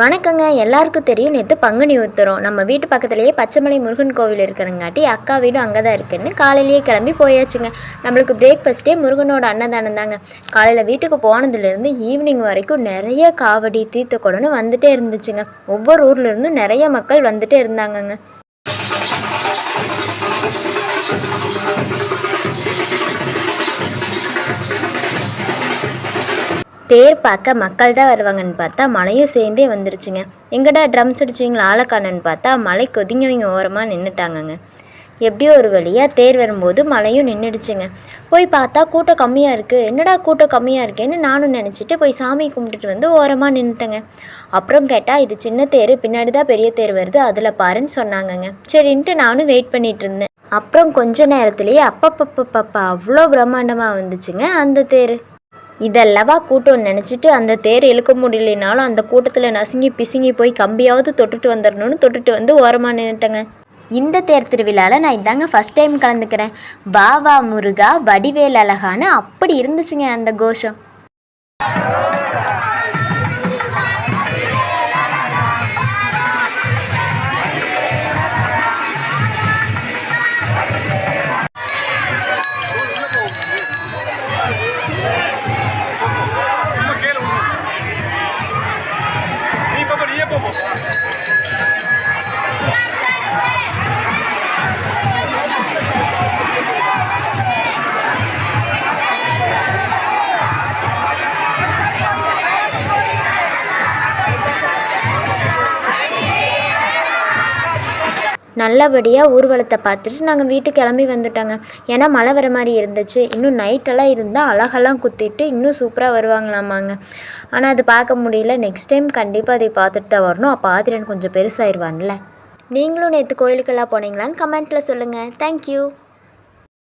வணக்கங்க. எல்லாருக்கும் தெரியும் நேற்று பங்குனி உத்தரம் நம்ம வீட்டு பக்கத்துலேயே பச்சைமலை முருகன் கோவில் இருக்கிறங்காட்டி அக்கா வீடும் அங்கே தான் இருக்குன்னு காலையிலேயே கிளம்பி போயாச்சுங்க. நம்மளுக்கு பிரேக்ஃபாஸ்ட்டே முருகனோட அன்னதானம் தாங்க காலையில் வீட்டுக்கு போனதுலேருந்து ஈவினிங் வரைக்கும் நிறைய காவடி தீர்த்த குடம்னு வந்துட்டே இருந்துச்சுங்க. ஒவ்வொரு ஊர்லேருந்தும் நிறைய மக்கள் வந்துட்டே இருந்தாங்கங்க. தேர் பார்க்க மக்கள் தான் வருவாங்கன்னு பார்த்தா மழையும் சேர்ந்தே வந்துருச்சுங்க. எங்கடா ட்ரம்ஸ் அடிச்சுவீங்களா ஆளக்கானன்னு பார்த்தா மழை கொதிங்கவங்க ஓரமாக நின்றுட்டாங்கங்க எப்படியோ ஒரு வழியாக தேர் வரும்போது மழையும் நின்றுடுச்சுங்க போய் பார்த்தா கூட்டம் கம்மியாக இருக்குது என்னடா கூட்டம் கம்மியாக இருக்கேன்னு நானும் நினச்சிட்டு போய் சாமி கும்பிட்டுட்டு வந்து ஓரமாக நின்றுட்டேங்க அப்புறம் கேட்டால் இது சின்ன தேர் பின்னாடி தான் பெரிய தேர் வருது. அதில் பாருன்னு சொன்னாங்கங்க. சரின்ட்டு நானும் வெயிட் பண்ணிகிட்டு இருந்தேன். அப்புறம் கொஞ்ச நேரத்துலேயே அப்பப்பப்பப்பப்பா அவ்வளோ பிரம்மாண்டமாக வந்துச்சுங்க அந்த தேர். இதல்லவா கூட்டம்னு நினச்சிட்டு அந்த தேர் இழுக்க முடியலனாலும் அந்த கூட்டத்தில் நசுங்கி பிசுங்கி போய் கம்பியாவது தொட்டுட்டு வந்துடணும்னு தொட்டுட்டு வந்து ஓரமாக நின்றுட்டேங்க இந்த தேர் திருவிழாவில் நான் இதாங்க ஃபஸ்ட் டைம் கலந்துக்கிறேன். பாவா முருகா வடிவேல் அழகான அப்படி இருந்துச்சுங்க அந்த கோஷம். நல்லபடியாக ஊர்வலத்தை பார்த்துட்டு நாங்கள் வீட்டுக்கு கிளம்பி வந்துட்டோங்க. ஏன்னா மழை வர மாதிரி இருந்துச்சு. இன்னும் நைட்டெல்லாம் இருந்தால் அழகெல்லாம் குத்திட்டு இன்னும் சூப்பராக வருவாங்களாமாங்க. ஆனால் அது பார்க்க முடியல. நெக்ஸ்ட் டைம் கண்டிப்பாக அதை பார்த்துட்டு தான் வரணும். அப்போ ஆதிரன் கொஞ்சம் பெருசாயிருவான்ல. நீங்களும் நேற்று கோயிலுக்கெல்லாம் போனீங்களான்னு கமெண்ட்டில் சொல்லுங்கள் தேங்க்யூ